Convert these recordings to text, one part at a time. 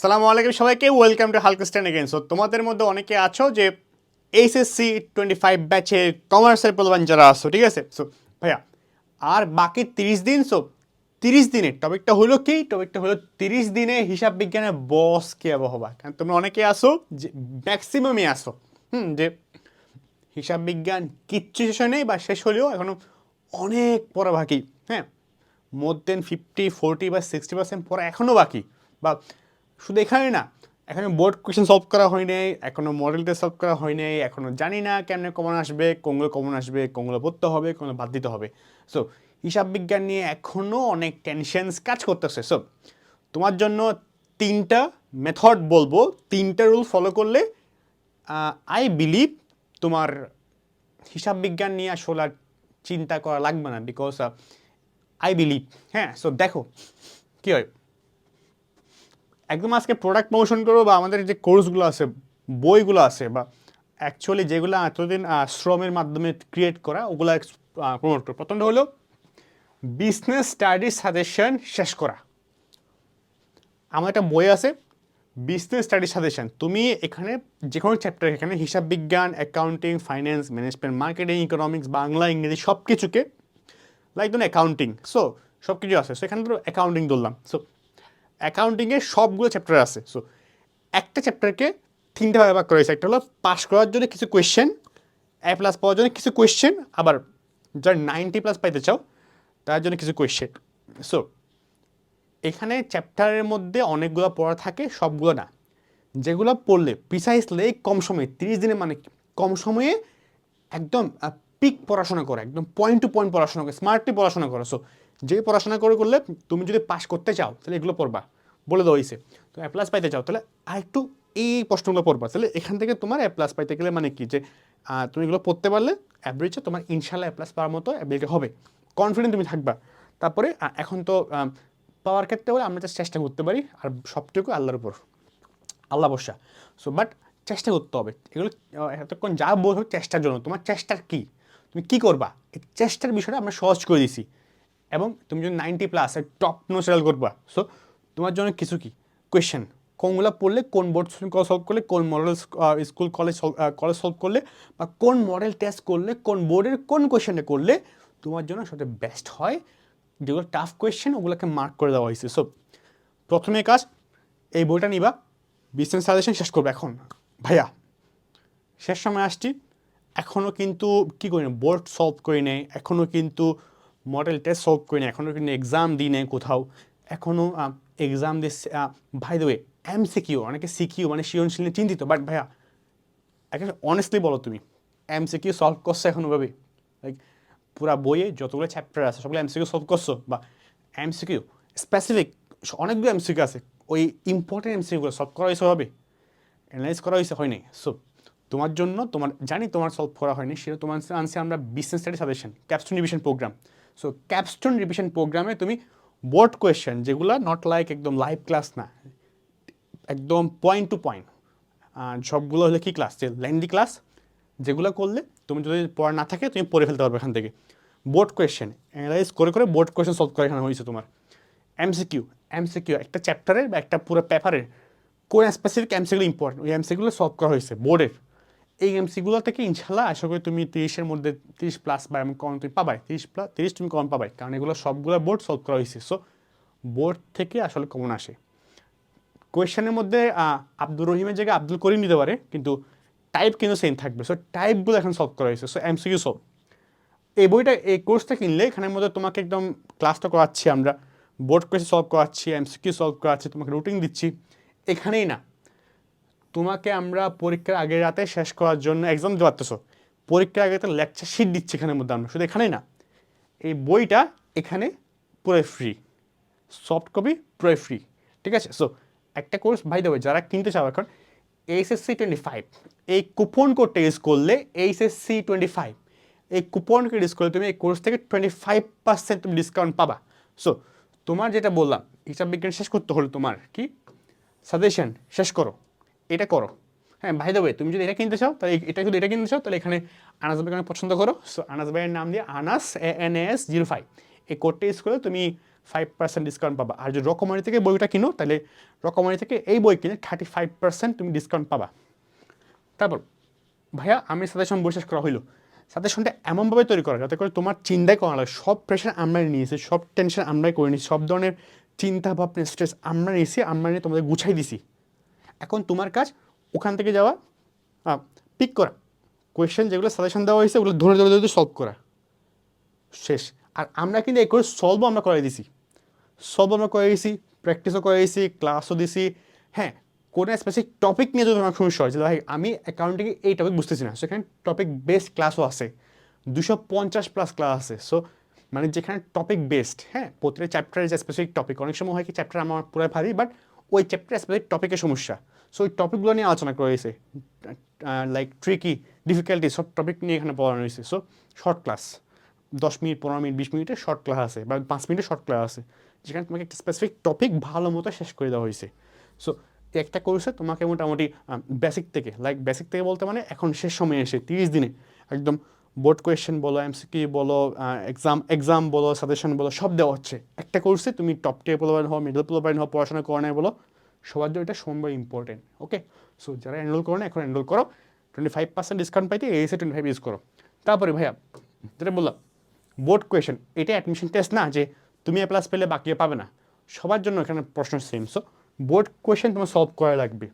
সালামু আলাইকুম সবাইকে ওয়েলকাম টু হালকাস্টান এগেন সো তোমাদের মধ্যে অনেকে আছো যে এইচএসসি টোয়েন্টি ফাইভ ব্যাচে কমার্সের প্রধান যারা আসো ঠিক আছে? সো ভাইয়া, আর বাকি তিরিশ দিন সো তিরিশ দিনের টপিকটা হলো কি? টপিকটা হলো তিরিশ দিনে হিসাব বিজ্ঞানের বস কে হবা। কারণ তোমরা অনেকে আসো যে ম্যাক্সিমামই আসো হুম, যে হিসাব বিজ্ঞান কিচ্ছু শেষ নেই বা শেষ হলেও এখনও অনেক পড়া বাকি হ্যাঁ? মোর দেন ফিফটি ফোরটি বা সিক্সটি পার্সেন্ট পড়া এখনও বাকি, বা শুধু এখানে না, এখনও বোর্ড কোয়েশ্চেন সলভ করা হয় নাই এখনও মডেল টেস্ট সলভ করা হয় নাই এখনও জানি না কেমনে কমন আসবে কোনগুলো কমন আসবে কোনগুলো পড়তে হবে কোনগুলো বাদ দিতে হবে। সো হিসাব বিজ্ঞান নিয়ে এখনও অনেক টেনশনস কাজ করতেছে। সো তোমার জন্য তিনটা মেথড বলব, তিনটা রুল ফলো করলে আই বিলিভ তোমার হিসাব বিজ্ঞান নিয়ে আসলে আর চিন্তা করা লাগবে না বিকজ আই বিলিভ হ্যাঁ সো দেখো, কী হয়? একদম আজকে প্রোডাক্ট প্রমোশন করব বা আমাদের যে কোর্সগুলো আছে, বইগুলো আছে বা অ্যাকচুয়ালি যেগুলো এতদিন শ্রমের মাধ্যমে ক্রিয়েট করা, ওগুলো প্রমোট করো প্রথমটা হলো বিজনেস স্টাডি সাজেশন শেষ করা। আমার একটা বই আছে বিজনেস স্টাডি সাজেশন তুমি এখানে যে কোনো চ্যাপ্টার এখানে হিসাব বিজ্ঞান accounting finance management marketing economics Bangla, ইংরেজি সব কিছুকে লাইক ধরুন অ্যাকাউন্টিং সো সব কিছু আছে। সো এখানে ধরো অ্যাকাউন্টিং ধরলাম। সো অ্যাকাউন্টিংয়ের সবগুলো চ্যাপ্টার আছে। সো একটা চ্যাপ্টারকে তিনটা ভাগে ভাগ করা হয়েছে। একটা হলো পাস করার জন্য কিছু কোয়েশ্চেন এ প্লাস পাওয়ার জন্য কিছু কোয়েশ্চেন আবার যারা নাইনটি প্লাস পাইতে চাও, তার জন্য কিছু কোয়েশ্চেন সো এখানে চ্যাপ্টারের মধ্যে অনেকগুলো পড়া থাকে, সবগুলো না। যেগুলো পড়লে প্রিসাইসলি কম সময়ে, তিরিশ দিনে মানে কম সময়ে একদম পিক পড়াশোনা করে, একদম পয়েন্ট টু পয়েন্ট পড়াশোনা করে স্মার্টলি পড়াশোনা করো। সো যে পড়াশোনা করে করলে তুমি যদি পাস করতে চাও, তাহলে এগুলো পড়বা। বলে দেওয়া হয়েছে তো এ প্লাস পাইতে চাও, তাহলে আরেকটু এই প্রশ্নগুলো পড়বা। তাহলে এখান থেকে তোমার এ প্লাস পাইতে গেলে মানে কি? যে তুমি এগুলো পড়তে পারলে অ্যাভারেজে তোমার ইনশাল্লাহ এ প্লাস পাওয়ার মতো অ্যাবিলিটি হবে। কনফিডেন্ট তুমি থাকবা। তারপরে এখন তো পাওয়ার ক্ষেত্রে বলে আমরা চেষ্টা করতে পারি, আর সবটুকু আল্লাহর উপর। আল্লাহ বসা সো বাট চেষ্টা করতে হবে। এগুলো এতক্ষণ যা বলছো চেষ্টার জন্য। তোমার চেষ্টার কি? তুমি কি করবা? এই চেষ্টার বিষয়টা আমরা সহজ করে দিছি। এবং তুমি যদি নাইনটি প্লাস টপ নো সেল করবা সো তোমার জন্য কিছু কি? কোয়েশ্চেন কোনগুলো পড়লে কোন বোর্ড সলভ করলে, কোন model school college college solve করলে বা কোন মডেল টেস্ট করলে, কোন বোর্ডের কোন কোয়েশ্চেনটা করলে তোমার জন্য সবচেয়ে বেস্ট হয়? যেগুলো টাফ কোয়েশ্চেন ওগুলোকে মার্ক করে দেওয়া হয়েছে। সো প্রথমে কাজ, এই বইটা নিবা। বিজনেস সাজেশন শেষ করবে এখন। ভাইয়া, শেষ সময় আসছি। এখনও কিন্তু কী করি না বোর্ড সলভ করি নেই। এখনও কিন্তু মডেল টেস্ট সলভ করি না এখনও কিন্তু এক্সাম দিই নেই কোথাও। এখনও এক্সাম দিয়ে ভাই দেবে এম সিকিউ অনেকে সিকিউ মানে সৃজনশীল নিয়ে চিন্তিত বাট ভাইয়া একটা অনেস্টলি বলো তুমি এম সিকিউ সলভ করছ এখনও ভাবে লাইক পুরা বইয়ে যতগুলো চ্যাপ্টার আছে, সবগুলো এমসিকিউ সলভ করছ? বা এম সিকিউ স্পেসিফিক অনেকগুলো এম সিকিউ আছে, ওই ইম্পর্টেন্ট এমসিকিউগুলো সলভ করা হয়েছে হবে অ্যানালাইজ করা হয়েছে, হয়নি। সো তোমার জন্য তোমার, জানি তোমার সলভ করা হয়নি, সেটা তোমার আনছে আমরা business study suggestion capstone division program so capstone revision প্রোগ্রামে তুমি বোর্ড কোয়েশ্চেন যেগুলো নট লাইক একদম লাইভ ক্লাস না, একদম পয়েন্ট টু পয়েন্ট সবগুলো হলে কী ক্লাস যে লেন্দি ক্লাস যেগুলো করলে তুমি যদি পড়া না থাকে তুমি পড়ে ফেলতে পারবে এখান থেকে। বোর্ড কোয়েশ্চেন অ্যানালাইজ করে করে বোর্ড কোয়েশ্চেন সলভ করা এখানে হয়েছে তোমার। এমসিকিউ এমসিকিউ একটা চ্যাপ্টারের বা একটা পুরো পেপারের কোন স্পেসিফিক এমসিগুলো ইম্পর্টেন্ট ওই এমসিগুলো সলভ করা হয়েছে বোর্ডের এই এমসিগুলো থেকে ইনশাল্লাহ আশা করি তুমি তিরিশের মধ্যে তিরিশ প্লাস বা এমন কম তুমি পাবাই। তিরিশ প্লাস তিরিশ তুমি কম পাবাই। কারণ এগুলো সবগুলো বোর্ড সলভ করা হয়েছে। সো বোর্ড থেকে আসলে কমন আসে। কোয়েশ্চেনের মধ্যে আব্দুর রহিমের জায়গায় আব্দুল করিম নিতে পারে, কিন্তু টাইপ কিন্তু সেম থাকবে। সো টাইপগুলো এখন সলভ করা হয়েছে। সো এমসিকিউ সলভ এই বইটা, এই কোর্সটা কিনলে এখানের মধ্যে তোমাকে একদম ক্লাসটা করাচ্ছি আমরা। বোর্ড কোয়েশ্চেন সলভ করাচ্ছি এমসিকিউ সলভ করাচ্ছি, তোমাকে রুটিন দিচ্ছি। এখানেই না। তোমাকে আমরা পরীক্ষার আগের রাতে শেষ করার জন্য এক্সাম দিতে পরীক্ষার আগে তো লেকচার শিট দিচ্ছি এখানের মধ্যে আমরা, শুধু এখানেই না। এই বইটা এখানে পুরো ফ্রি সফট কপি পুরো ফ্রি ঠিক আছে? সো একটা কোর্স ভাই দেবে যারা কিনতে চাও এখন এইচএসসি টোয়েন্টি ফাইভ এই কুপন কোডটা ইউজ করলে এইচএসসি টোয়েন্টি ফাইভ এই কুপন কোড ইউজ করলে তুমি এই কোর্স থেকে টোয়েন্টি ফাইভ পার্সেন্ট তুমি ডিসকাউন্ট পাবা। সো তোমার যেটা বললাম, হিসাব বিজ্ঞান শেষ করতে হলো তোমার কি? সাজেশন শেষ করো। এটা করো। হ্যাঁ ভাই দেবে তুমি যদি এটা কিনতে চাও, তাহলে এটা যদি এটা কিনতে চাও, তাহলে এখানে আনাস ভাইকে অনেক পছন্দ করো। সো আনাস ভাইয়ের নাম দিয়ে Anas A N S zero five এই কোডটা ইউজ করে তুমি ফাইভ পার্সেন্ট ডিসকাউন্ট পাবা। আর যদি রকমারি থেকে বইটা কিনো, তাহলে রকমারি থেকে এই বই কিনে থার্টি ফাইভ পার্সেন্ট তুমি ডিসকাউন্ট পাবা। তারপর, ভাইয়া, আমি সাজেশন শেষ করা হইল। সাজেশনটা এমনভাবে তৈরি করা, যাতে করে তোমার চিন্তাই করা লাগে সব প্রেশার আমরাই নিয়েছি, সব টেনশন আমরাই করে নিয়েছি, সব ধরনের চিন্তা, ভাবনা স্ট্রেস আমরা নিয়েছি আমরা নিয়ে তোমাদের গুছাই দিছি। এখন তোমার কাজ ওখান থেকে যাওয়া পিক করা। কোয়েশ্চেন যেগুলো সাজেশন দেওয়া হয়েছে, ওগুলো ধরে ধরে ধরে সলভ করা। শেষ। আর আমরা কিন্তু এই করে সলভও আমরা করে দিছি। সলভ আমরা করে দিয়েছি প্র্যাকটিসও করে দিয়েছি ক্লাসও দিছি। হ্যাঁ কোনো স্পেসিফিক টপিক নিয়ে যদি তোমার সমস্যা হয় যে ভাই আমি অ্যাকাউন্টিংয়ে এই টপিক বুঝতেছি না। সেখানে টপিক বেসড ক্লাসও আছে। দুশো পঞ্চাশ প্লাস ক্লাস আছে। সো মানে যেখানে টপিক বেসড হ্যাঁ প্রতিটা চ্যাপ্টারের যে স্পেসিফিক টপিক অনেক সময় হয় কি চ্যাপ্টার আমার পুরো ভারী বাট ওই চ্যাপ্টারের স্পেসিফিক টপিকের সমস্যা। সো ওই টপিকগুলো নিয়ে আলোচনা করা হয়েছে। লাইক ট্রিকি ডিফিকাল্টি সব টপিক নিয়ে এখানে পড়ানো হয়েছে। সো শর্ট ক্লাস দশ মিনিট, পনেরো মিনিট, বিশ মিনিটের শর্ট ক্লাস আছে বা পাঁচ মিনিটের শর্ট ক্লাস আছে। যেখানে তোমাকে একটা স্পেসিফিক টপিক ভালো মতো শেষ করে দেওয়া হয়েছে। সো একটা কোর্সে তোমাকে মোটামুটি বেসিক থেকে লাইক বেসিক থেকে বলতে মানে এখন শেষ সময় এসে, তিরিশ দিনে, একদম বোর্ড কোয়েশ্চেন বলো এমসিকিউ বলো এক্সাম এক্সাম বলো সাজেশন বলো, সব দেওয়া হচ্ছে। একটা কোর্সে তুমি টপ টিয়ার পোলোবাইন হও মিডল পোলোবাইন হও, পড়াশোনা করে নেয় বলো, সবার জন্য এটা সমান ইম্পর্টেন্ট ওকে সো যারা এনরোল করো না এখন এনরোল করো। টোয়েন্টি ফাইভ পার্সেন্ট ডিসকাউন্ট পাইতে এসে টোয়েন্টি ফাইভ ইউজ করো। তারপরে ভাইয়া, যেটা বললাম বোর্ড কোয়েশন এটা অ্যাডমিশন টেস্ট না যে তুমি এ প্লাস পেলে বাকি পাবে না। সবার জন্য এখানে প্রশ্ন সেম সো বোর্ড কোয়েশন তোমার সলভ করা লাগবে।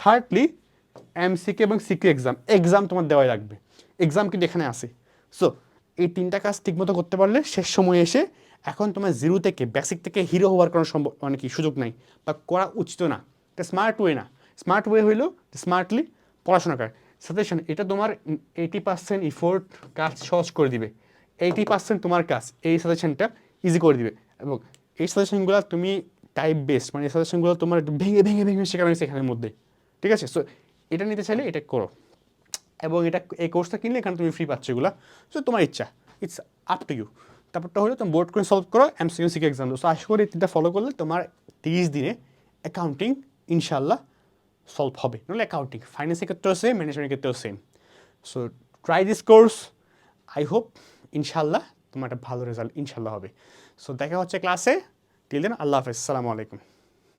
থার্ডলি এমসিকে এবং সিকিউ এক্সাম এক্সাম তোমার দেওয়াই লাগবে। এক্সাম কিন্তু এখানে আসে সো এই তিনটা কাজ ঠিকমতো করতে পারলে শেষ সময় এসে এখন তোমার জিরো থেকে বেসিক থেকে হিরো হওয়ার কোনো সম্ভব মানে কি সুযোগ নাই। বা করা উচিত না। এটা স্মার্ট ওয়ে না। স্মার্ট ওয়ে হইল স্মার্টলি পড়াশোনা করা। সাজেশন এটা তোমার এইটি পার্সেন্ট ইফোর্ট কাজ সহজ করে দিবে। এইটি পার্সেন্ট তোমার কাজ, এই সাজেশনটা ইজি করে দিবে। এবং এই সাজেশনগুলো তুমি টাইপ বেসড মানে এই সাজেশনগুলো তোমার ভেঙে ভেঙে ভেঙে শেখানো এখানের মধ্যে। ঠিক আছে? সো এটা নিতে চাইলে এটা করো। এবং এটা এই কোর্সটা কিনলে এখানে তুমি ফ্রি পাচ্ছ এগুলো। সো তোমার ইচ্ছা ইটস আপ টু ইউ তারপরটা হলো তুমি বোর্ড করে সলভ করো এমসিকিউ সিকে এক্সাম সো আশা করি তিনটা ফলো করলে তোমার তিরিশ দিনে অ্যাকাউন্টিং ইনশাল্লাহ সলভ হবে। নাহলে অ্যাকাউন্টিং ফাইন্যান্সের ক্ষেত্রেও সেম ম্যানেজমেন্টের ক্ষেত্রেও same so try this course I hope ইনশাল্লাহ তোমার একটা ভালো রেজাল্ট ইনশাল্লাহ হবে। সো দেখা হচ্ছে ক্লাসে টিল দেন আল্লাহ হাফেজ। সালামু আলাইকুম।